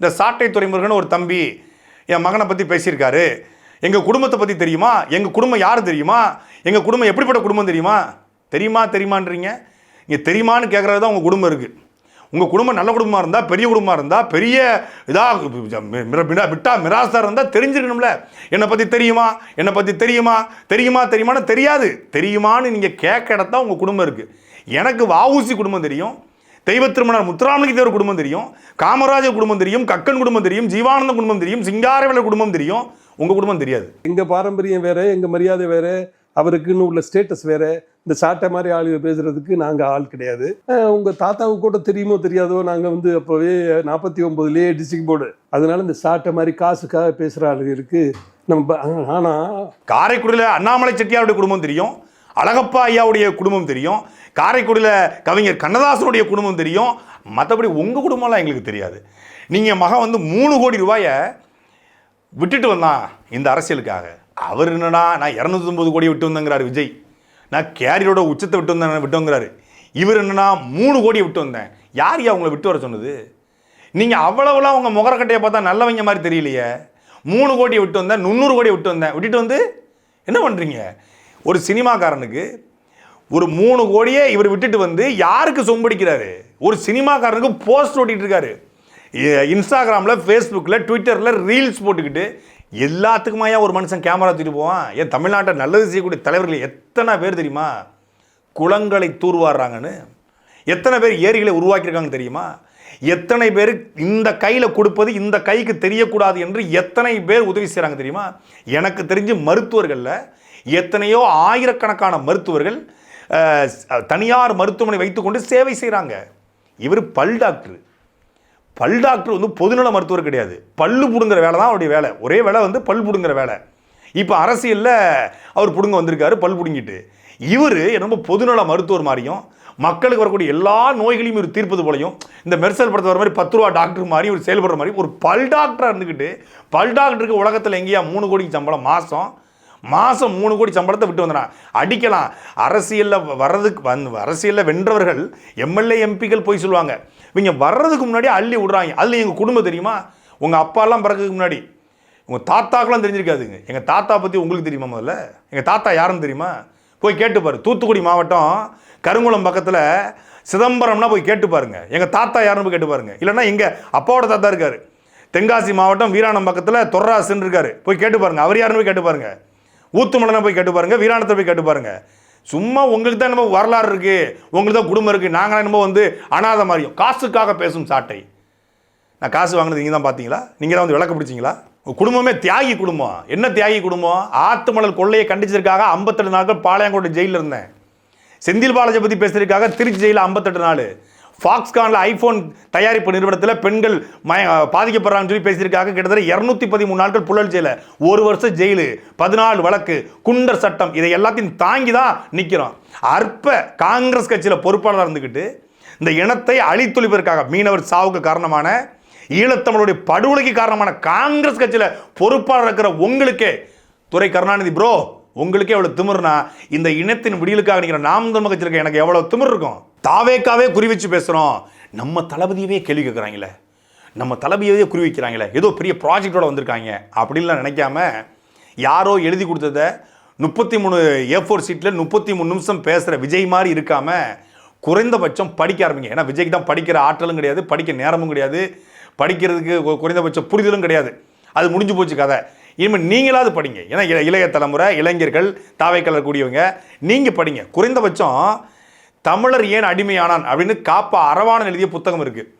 இந்த சாட்டை துறைமுருகன் ஒரு தம்பி என் மகனை பற்றி பேசியிருக்காரு. எங்கள் குடும்பத்தை பற்றி தெரியுமா? எங்கள் குடும்பம் யார் தெரியுமா? எங்கள் குடும்பம் எப்படிப்பட்ட குடும்பம் தெரியுமா? தெரியுமா தெரியுமான்றீங்க? இங்கே தெரியுமான்னு கேட்குறது தான் உங்கள் குடும்பம் இருக்குது உங்கள் குடும்பம் நல்ல குடும்பமாக இருந்தால் பெரிய குடும்பமாக இருந்தால் பெரிய இதாக விட்டா மிராசாக இருந்தால் தெரிஞ்சிருக்கணும்ல. என்னை பற்றி தெரியுமா? என்னை பற்றி தெரியுமா? தெரியுமா தெரியுமான்னு தெரியாது. தெரியுமான்னு நீங்கள் கேட்க இடத்தான் உங்கள் குடும்பம் இருக்குது எனக்கு வாவூசி குடும்பம் தெரியும். தெய்வ திருமணர் முத்துராமலிங்க தேவர் குடும்பம் தெரியும் காமராஜர் குடும்பம் தெரியும் கக்கன் குடும்பம் தெரியும் ஜீவானந்த குடும்பம் தெரியும் சிங்காரவேலர் குடும்பம் தெரியும். உங்கள் குடும்பம் தெரியாது. எங்க பாரம்பரியம் வேற எங்க மரியாதை வேற அவருக்குன்னு உள்ள ஸ்டேட்டஸ் வேற. இந்த சாட்டை மாதிரி ஆளுங்க பேசுறதுக்கு நாங்க ஆள் கிடையாது. அஹ் உங்க தாத்தாவுக்கு கூட தெரியுமோ தெரியாதோ நாங்க வந்து அப்பவே நாற்பத்தி ஒன்பதுலயே டிஸ்ட்ரிக்ட் போர்டு அதனால இந்த சாட்டை மாதிரி காசுக்காக பேசுற ஆளுங்களுக்கு நம்ம ப- ஆனா காரைக்குடியில் அண்ணாமலை செட்டியாருடைய குடும்பம் தெரியும். அழகப்பா ஐயாவுடைய குடும்பம் தெரியும். காரைக்குடியில் கவிஞர் கண்ணதாசனுடைய குடும்பம் தெரியும். மற்றபடி உங்கள் குடும்பம்லாம் எங்களுக்கு தெரியாது. நீங்கள் மகன் வந்து மூணு கோடி ரூபாயை விட்டுட்டு வந்தான் இந்த அரசியலுக்காக. அவர் என்னன்னா நான் இரநூத்தொம்பது கோடி விட்டு வந்தேங்கிறார் விஜய். நான் கேரியரோட உச்சத்தை விட்டு வந்தேன் விட்டுங்குறாரு இவர் என்னன்னா மூணு கோடி விட்டு வந்தேன். யார் யா உங்களை விட்டு வர சொன்னது? நீங்கள் அவ்வளவுலாம் உங்கள் முகரக்கட்டையை பார்த்தா நல்லவங்க மாதிரி தெரியலையே. மூணு கோடியை விட்டு வந்தேன் நூறு கோடியை விட்டு வந்தேன். விட்டுட்டு வந்து என்ன பண்ணுறீங்க ஒரு சினிமாக்காரனுக்கு ஒரு மூணு கோடியே இவர் விட்டுட்டு வந்து யாருக்கு சொம்படிக்கிறாரு? ஒரு சினிமாக்காரனுக்கு போஸ்ட் ஓட்டிகிட்டு இருக்காரு இன்ஸ்டாகிராமில் ஃபேஸ்புக்கில் ட்விட்டரில் ரீல்ஸ் போட்டுக்கிட்டு எல்லாத்துக்குமாயா ஒரு மனுஷன் கேமரா தூக்கிட்டு போவான்? ஏன் தமிழ்நாட்டை நல்லது செய்யக்கூடிய தலைவர்கள் எத்தனை பேர் தெரியுமா? குளங்களை தூர்வாடுறாங்கன்னு எத்தனை பேர் ஏரிகளை உருவாக்கியிருக்காங்க தெரியுமா? எத்தனை பேர் இந்த கையில் கொடுப்பது இந்த கைக்கு தெரியக்கூடாது என்று எத்தனை பேர் உதவி செய்கிறாங்க தெரியுமா? எனக்கு தெரிஞ்சு மருத்துவர்களில் எத்தனையோ ஆயிரக்கணக்கான மருத்துவர்கள் தனியார் மருத்துவமனை வைத்துக்கொண்டு சேவை செய்கிறாங்க இவர் பல் டாக்டர். பல் டாக்டர் வந்து பொதுநல மருத்துவர் கிடையாது. பல்லு பிடுங்குற வேலை தான் அவருடைய வேலை. ஒரே வேலை வந்து பல் பிடுங்குற வேலை. இப்போ அரசியலில் அவர் பிடுங்க வந்திருக்காரு பல் பிடுங்கிட்டு. இவர் என்னமோ பொதுநல மருத்துவர் மாதிரியும் மக்களுக்கு வரக்கூடிய எல்லா நோய்களையும் இவர் தீர்ப்பது போலையும் இந்த மெர்சல் படத்தில் வர மாதிரி பத்து ரூபா டாக்டர் மாதிரி ஒரு செயல்படுற மாதிரி ஒரு பல் டாக்டராக இருந்துக்கிட்டு பல் டாக்டருக்கு உலகத்தில் எங்கேயா மூணு கோடிக்கு சம்பளம் மாதம் மாதம் மூணு கோடி சம்பளத்தை விட்டு வந்தனா. அடிக்கலாம். அரசியலில் வர்றதுக்கு வந் அரசியலில் வென்றவர்கள் எம்எல்ஏ எம்பிக்கள் போய் சொல்லுவாங்க. இவங்க வர்றதுக்கு முன்னாடி அள்ளி விடுறாங்க. அதில் எங்கள் குடும்பம் தெரியுமா? உங்கள் அப்பாலாம் பிறக்கிறதுக்கு முன்னாடி. உங்கள் தாத்தாக்கெல்லாம் தெரிஞ்சிருக்காதுங்க. எங்கள் தாத்தா பற்றி உங்களுக்கு தெரியுமா முதல்ல? எங்கள் தாத்தா யாருன்னு தெரியுமா? போய் கேட்டுப்பார் தூத்துக்குடி மாவட்டம் கருங்குளம் பக்கத்தில் சிதம்பரம்னா போய் கேட்டு பாருங்க. எங்கள் தாத்தா யாருன்னு போய் கேட்டு பாருங்க. இல்லைன்னா எங்கள் அப்பாவோட தாத்தா இருக்காரு. தென்காசி மாவட்டம் வீராணம் பக்கத்தில் தொர்ராசுன்னு இருக்காரு. போய் கேட்டு பாருங்க. அவர் யாருன்னு போய் கேட்டு பாருங்க. ஊத்துமலனை போய் கேட்டு பாருங்கள் வீராணத்தை போய் கேட்டு பாருங்கள் சும்மா உங்களுக்கு தான் நம்ம வரலாறு இருக்குது உங்களுக்கு தான் குடும்பம் இருக்குது நாங்கள் என்னமோ வந்து அனாதை மாதிரியும் காசுக்காக பேசும் சாட்டை. நான் காசு வாங்கினது நீங்கள் தான் பார்த்தீங்களா நீங்கள் தான் வந்து விளக்க பிடிச்சிங்களா? குடும்பமே தியாகி குடும்பம். என்ன தியாகி குடும்பம்? ஆத்து மணல் கொள்ளையை கண்டிச்சதுக்காக ஐம்பத்தெட்டு நாட்கள் பாளையங்கோட்டை ஜெயிலில் இருந்தேன். செந்தில் பாலாஜி பற்றி பேசுறதுக்காக திருச்சி ஜெயிலில் ஐம்பத்தெட்டு நாள். ஃபாக்ஸ்கானில் ஐஃபோன் தயாரிப்பு நிறுவனத்தில் பெண்கள் மய பாதிக்கப்படுறாங்கன்னு சொல்லி பேசியிருக்காங்க. கிட்டத்தட்ட இரநூத்தி பதிமூணு நாட்கள் புழல் ஜெயில. ஒரு வருஷம் ஜெயிலு. பதினாலு வழக்கு குண்டர் சட்டம் இதை எல்லாத்தையும் தாங்கி தான் நிற்கிறோம் அற்ப காங்கிரஸ் கட்சியில் பொறுப்பாளராக இருந்துக்கிட்டு இந்த இனத்தை அழித்தொழிப்பதற்காக மீனவர் சாவுக்கு காரணமான ஈழத்தமிழுடைய படுகொலைக்கு காரணமான காங்கிரஸ் கட்சியில் பொறுப்பாளர் இருக்கிற உங்களுக்கே துறை கருணாநிதி ப்ரோ உங்களுக்கே எவ்வளோ திமிர்னா இந்த இனத்தின் விடியலுக்காக நிற்கிற நாம் தமிழ் கட்சியில் எனக்கு எவ்வளோ திமிர் இருக்கும்? தாவேக்காவே குறி வச்சு பேசுகிறோம் நம்ம தளபதியவே கேள்வி கேட்குறாங்களே நம்ம தளபதியவே குறி வைக்கிறாங்களே. ஏதோ பெரிய ப்ராஜெக்டோட வந்திருக்காங்க. அப்படின்லாம் நினைக்காம யாரோ எழுதி கொடுத்ததை முப்பத்தி மூணு ஏ ஃபோர் சீட்டில் முப்பத்தி மூணு நிமிஷம் பேசுகிற விஜய் மாதிரி இருக்காமல் குறைந்தபட்சம் படிக்க ஆரம்பிங்க. ஏன்னா விஜய்க்கு தான் படிக்கிற ஆற்றலும் கிடையாது படிக்க நேரமும் கிடையாது படிக்கிறதுக்கு குறைந்தபட்ச புரிதலும் கிடையாது. அது முடிஞ்சு போச்சு கதை. இனிமேல் நீங்களாவது படிங்க. ஏன்னா இளைய தலைமுறை இளைஞர்கள் தாவைக்கலர் கூடியவங்க நீங்கள் படிங்க. குறைந்தபட்சம் தமிழர் ஏன் அடிமையானான் அப்படின்னு காப்பா அரவாணன் எழுதிய புத்தகம் இருக்குது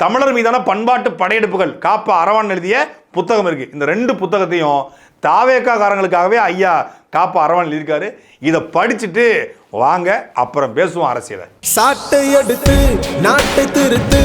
தமிழர் மீதான பண்பாட்டு படையெடுப்புகள் காப்பா அரவான் எழுதிய புத்தகம் இருக்கு. இந்த ரெண்டு புத்தகத்தையும் தாவேக்கா காரங்களுக்காகவே ஐயா காப்பா அரவான் எழுதியிருக்காரு. இதை படிச்சுட்டு வாங்க அப்புறம் பேசுவோம் அரசியலை. சாட்டை எடுத்து நாட்டை திருத்து